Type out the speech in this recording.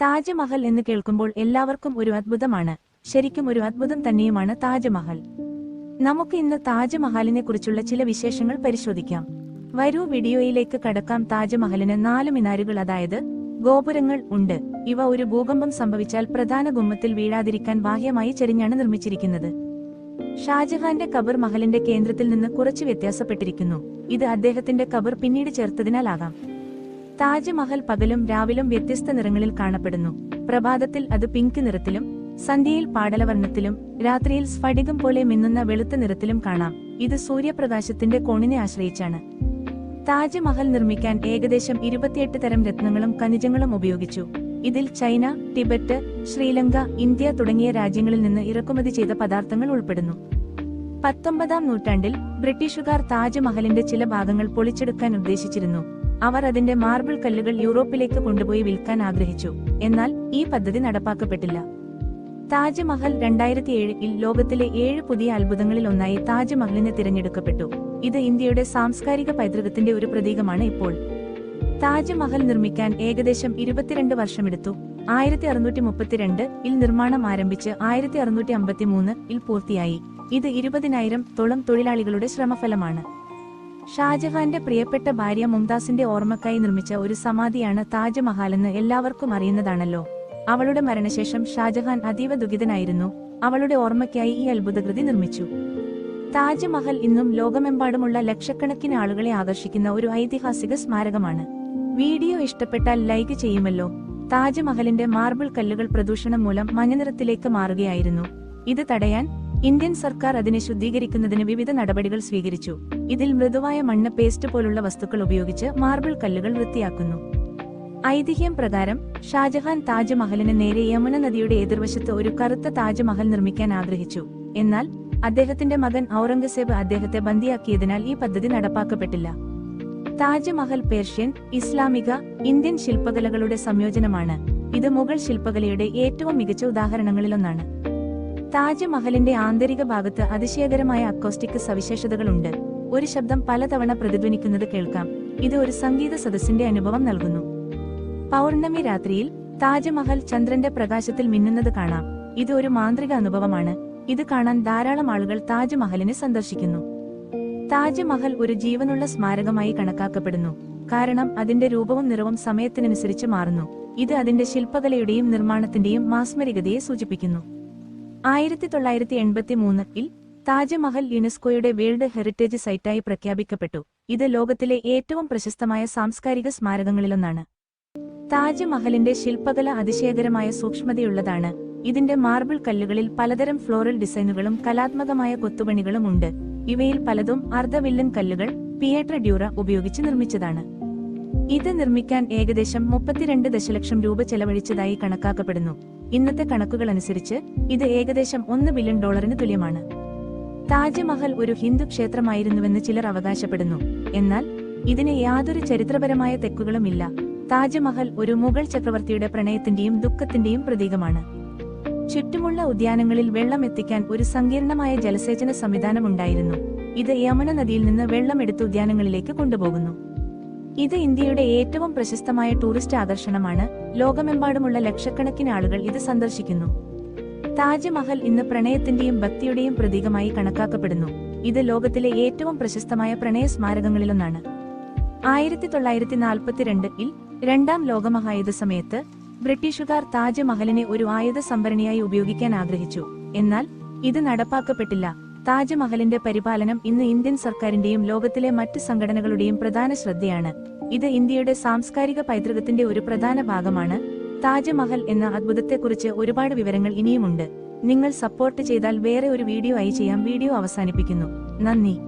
താജ്മഹൽ എന്ന് കേൾക്കുമ്പോൾ എല്ലാവർക്കും ഒരു അത്ഭുതമാണ്. ശരിക്കും ഒരു അത്ഭുതം തന്നെയുമാണ് താജ്മഹൽ. നമുക്ക് ഇന്ന് താജ്മഹലിനെ കുറിച്ചുള്ള ചില വിശേഷങ്ങൾ പരിശോധിക്കാം. വരൂ വീഡിയോയിലേക്ക് കടക്കാം. താജ്മഹലിന് നാല് മിനാരുകൾ അതായത് ഗോപുരങ്ങൾ ഉണ്ട്. ഇവ ഒരു ഭൂകമ്പം സംഭവിച്ചാൽ പ്രധാന ഗുമ്മത്തിൽ വീഴാതിരിക്കാൻ ബാഹ്യമായി ചെരിഞ്ഞാണ് നിർമ്മിച്ചിരിക്കുന്നത്. ഷാജഹാന്റെ കബർ മഹലിന്റെ കേന്ദ്രത്തിൽ നിന്ന് കുറച്ച് വ്യത്യാസപ്പെട്ടിരിക്കുന്നു. ഇത് അദ്ദേഹത്തിന്റെ കബർ പിന്നീട് ചേർത്തതിനാലാകാം താജ്മഹൽ പകലും രാവിലും വ്യത്യസ്ത നിറങ്ങളിൽ കാണപ്പെടുന്നു. പ്രഭാതത്തിൽ അത് പിങ്ക് നിറത്തിലും സന്ധ്യയിൽ പാടലവർണത്തിലും രാത്രിയിൽ സ്ഫടികം പോലെ മിന്നുന്ന വെളുത്ത നിറത്തിലും കാണാം. ഇത് സൂര്യപ്രകാശത്തിന്റെ കോണിനെ ആശ്രയിച്ചാണ്. താജ്മഹൽ നിർമ്മിക്കാൻ ഏകദേശം ഇരുപത്തിയെട്ട് തരം രത്നങ്ങളും ഖനിജങ്ങളും ഉപയോഗിച്ചു. ഇതിൽ ചൈന ടിബറ്റ് ശ്രീലങ്ക ഇന്ത്യ തുടങ്ങിയ രാജ്യങ്ങളിൽ നിന്ന് ഇറക്കുമതി ചെയ്ത പദാർത്ഥങ്ങൾ ഉൾപ്പെടുന്നു. പത്തൊമ്പതാം നൂറ്റാണ്ടിൽ ബ്രിട്ടീഷുകാർ താജ്മഹലിന്റെ ചില ഭാഗങ്ങൾ പൊളിച്ചെടുക്കാൻ ഉദ്ദേശിച്ചിരുന്നു. അവർ അതിന്റെ മാർബിൾ കല്ലുകൾ യൂറോപ്പിലേക്ക് കൊണ്ടുപോയി വിൽക്കാൻ ആഗ്രഹിച്ചു. എന്നാൽ ഈ പദ്ധതി നടപ്പാക്കപ്പെട്ടില്ല. താജ്മഹൽ രണ്ടായിരത്തി ഏഴിൽ ലോകത്തിലെ ഏഴ് പുതിയ അത്ഭുതങ്ങളിൽ ഒന്നായി താജ്മഹലിനെ തിരഞ്ഞെടുക്കപ്പെട്ടു. ഇത് ഇന്ത്യയുടെ സാംസ്കാരിക പൈതൃകത്തിന്റെ ഒരു പ്രതീകമാണ് ഇപ്പോൾ. താജ്മഹൽ നിർമ്മിക്കാൻ ഏകദേശം ഇരുപത്തിരണ്ട് വർഷമെടുത്തു. ആയിരത്തി അറുന്നൂറ്റി മുപ്പത്തിരണ്ട് ഇൽ നിർമ്മാണം ആരംഭിച്ച് ആയിരത്തി അറുന്നൂറ്റി അമ്പത്തിമൂന്ന് ഇൽ പൂർത്തിയായി. ഇത് ഇരുപതിനായിരം തൊളം തൊഴിലാളികളുടെ ശ്രമഫലമാണ്. ഷാജഹാന്റെ പ്രിയപ്പെട്ട ഭാര്യ മുംതാസിന്റെ ഓർമ്മക്കായി നിർമ്മിച്ച ഒരു സമാധിയാണ് താജ്മഹലെന്ന് എല്ലാവർക്കും അറിയുന്നതാണല്ലോ. അവളുടെ മരണശേഷം ഷാജഹാൻ അതീവ ദുഃഖിതനായിരുന്നു. അവളുടെ ഓർമ്മയ്ക്കായി ഈ അത്ഭുതകൃതി നിർമ്മിച്ചു. താജ്മഹൽ ഇന്നും ലോകമെമ്പാടുമുള്ള ലക്ഷക്കണക്കിന് ആളുകളെ ആകർഷിക്കുന്ന ഒരു ഐതിഹാസിക സ്മാരകമാണ്. വീഡിയോ ഇഷ്ടപ്പെട്ടാൽ ലൈക്ക് ചെയ്യുമല്ലോ. താജ്മഹലിന്റെ മാർബിൾ കല്ലുകൾ പ്രദൂഷണം മൂലം മഞ്ഞനിറത്തിലേക്ക് മാറുകയായിരുന്നു. ഇത് തടയാൻ ഇന്ത്യൻ സർക്കാർ അതിനെ ശുദ്ധീകരിക്കുന്നതിന് വിവിധ നടപടികൾ സ്വീകരിച്ചു. ഇതിൽ മൃദുവായ മണ്ണ് പേസ്റ്റ് പോലുള്ള വസ്തുക്കൾ ഉപയോഗിച്ച് മാർബിൾ കല്ലുകൾ വൃത്തിയാക്കുന്നു. ഐതിഹ്യം പ്രകാരം ഷാജഹാൻ താജ്മഹലിന് നേരെ യമുന നദിയുടെ എതിർവശത്ത് ഒരു കറുത്ത താജ്മഹൽ നിർമ്മിക്കാൻ ആഗ്രഹിച്ചു. എന്നാൽ അദ്ദേഹത്തിന്റെ മകൻ ഔറംഗസേബ് അദ്ദേഹത്തെ ബന്ദിയാക്കിയതിനാൽ ഈ പദ്ധതി നടപ്പാക്കപ്പെട്ടില്ല. താജ്മഹൽ പേർഷ്യൻ ഇസ്ലാമിക ഇന്ത്യൻ ശില്പകലകളുടെ സംയോജനമാണ്. ഇത് മുഗൾ ശില്പകലയുടെ ഏറ്റവും മികച്ച ഉദാഹരണങ്ങളിലൊന്നാണ്. താജ്മഹലിന്റെ ആന്തരിക ഭാഗത്ത് അതിശയകരമായ അക്കോസ്റ്റിക് സവിശേഷതകളുണ്ട്. ഒരു ശബ്ദം പലതവണ പ്രതിധ്വനിക്കുന്നത് കേൾക്കാം. ഇത് ഒരു സംഗീത സദസ്സിന്റെ അനുഭവം നൽകുന്നു. പൗർണമി രാത്രിയിൽ താജ്മഹൽ ചന്ദ്രന്റെ പ്രകാശത്തിൽ മിന്നുന്നത് കാണാം. ഇത് ഒരു മാന്ത്രിക അനുഭവമാണ്. ഇത് കാണാൻ ധാരാളം ആളുകൾ താജ്മഹലിനെ സന്ദർശിക്കുന്നു. താജ്മഹൽ ഒരു ജീവനുള്ള സ്മാരകമായി കണക്കാക്കപ്പെടുന്നു. കാരണം അതിന്റെ രൂപവും നിറവും സമയത്തിനനുസരിച്ച് മാറുന്നു. ഇത് അതിന്റെ ശില്പകലയുടെയും നിർമ്മാണത്തിന്റെയും മാസ്മരികതയെ സൂചിപ്പിക്കുന്നു. ആയിരത്തി തൊള്ളായിരത്തി എൺപത്തി മൂന്നിൽ താജ്മഹൽ യുനെസ്കോയുടെ വേൾഡ് ഹെറിറ്റേജ് സൈറ്റായി പ്രഖ്യാപിക്കപ്പെട്ടു. ഇത് ലോകത്തിലെ ഏറ്റവും പ്രശസ്തമായ സാംസ്കാരിക സ്മാരകങ്ങളിലൊന്നാണ്. താജ്മഹലിന്റെ ശില്പകല അതിശയകരമായ സൂക്ഷ്മതയുള്ളതാണ്. ഇതിന്റെ മാർബിൾ കല്ലുകളിൽ പലതരം ഫ്ലോറൽ ഡിസൈനുകളും കലാത്മകമായ കൊത്തുപണികളും ഉണ്ട്. ഇവയിൽ പലതും അർദ്ധവില്ലൻ കല്ലുകൾ പിയേട്ര ഡ്യൂറ ഉപയോഗിച്ച് നിർമ്മിച്ചതാണ്. ഇത് നിർമ്മിക്കാൻ ഏകദേശം മുപ്പത്തിരണ്ട് ദശലക്ഷം രൂപ ചെലവഴിച്ചതായി കണക്കാക്കപ്പെടുന്നു. ഇന്നത്തെ കണക്കുകൾ അനുസരിച്ച് ഇത് ഏകദേശം ഒന്ന് ബില്യൺ ഡോളറിന് തുല്യമാണ്. താജ്മഹൽ ഒരു ഹിന്ദു ക്ഷേത്രമായിരുന്നുവെന്ന് ചിലർ അവകാശപ്പെടുന്നു. എന്നാൽ ഇതിന് യാതൊരു ചരിത്രപരമായ തെക്കുകളുമില്ല. താജ്മഹൽ ഒരു മുഗൾ ചക്രവർത്തിയുടെ പ്രണയത്തിന്റെയും ദുഃഖത്തിന്റെയും പ്രതീകമാണ്. ചുറ്റുമുള്ള ഉദ്യാനങ്ങളിൽ വെള്ളം എത്തിക്കാൻ ഒരു സങ്കീർണമായ ജലസേചന സംവിധാനം ഉണ്ടായിരുന്നു. ഇത് യമുന നദിയിൽ നിന്ന് വെള്ളം എടുത്ത് ഉദ്യാനങ്ങളിലേക്ക് കൊണ്ടുപോകുന്നു. ഇത് ഇന്ത്യയുടെ ഏറ്റവും പ്രശസ്തമായ ടൂറിസ്റ്റ് ആകർഷണമാണ് ലോകമെമ്പാടുമുള്ള ലക്ഷക്കണക്കിന് ആളുകൾ ഇത് സന്ദർശിക്കുന്നു. താജ്മഹൽ ഇന്ന് പ്രണയത്തിന്റെയും ഭക്തിയുടെയും പ്രതീകമായി കണക്കാക്കപ്പെടുന്നു. ഇത് ലോകത്തിലെ ഏറ്റവും പ്രശസ്തമായ പ്രണയ സ്മാരകങ്ങളിലൊന്നാണ്. ആയിരത്തി തൊള്ളായിരത്തി നാൽപ്പത്തിരണ്ടിൽ രണ്ടാം ലോകമഹായുദ്ധ സമയത്ത് ബ്രിട്ടീഷുകാർ താജ്മഹലിനെ ഒരു ആയുധ സംഭരണിയായി ഉപയോഗിക്കാൻ ആഗ്രഹിച്ചു. എന്നാൽ ഇത് നടപ്പാക്കപ്പെട്ടില്ല. താജ്മഹലിന്റെ പരിപാലനം ഇന്ന് ഇന്ത്യൻ സർക്കാരിന്റെയും ലോകത്തിലെ മറ്റ് സംഘടനകളുടെയും പ്രധാന ശ്രദ്ധയാണ്. ഇത് ഇന്ത്യയുടെ സാംസ്കാരിക പൈതൃകത്തിന്റെ ഒരു പ്രധാന ഭാഗമാണ്. താജ്മഹൽ എന്ന അത്ഭുതത്തെക്കുറിച്ച് ഒരുപാട് വിവരങ്ങൾ ഇനിയുമുണ്ട്. നിങ്ങൾ സപ്പോർട്ട് ചെയ്താൽ വേറെ ഒരു വീഡിയോ ആയി ചെയ്യാം. വീഡിയോ അവസാനിപ്പിക്കുന്നു. നന്ദി.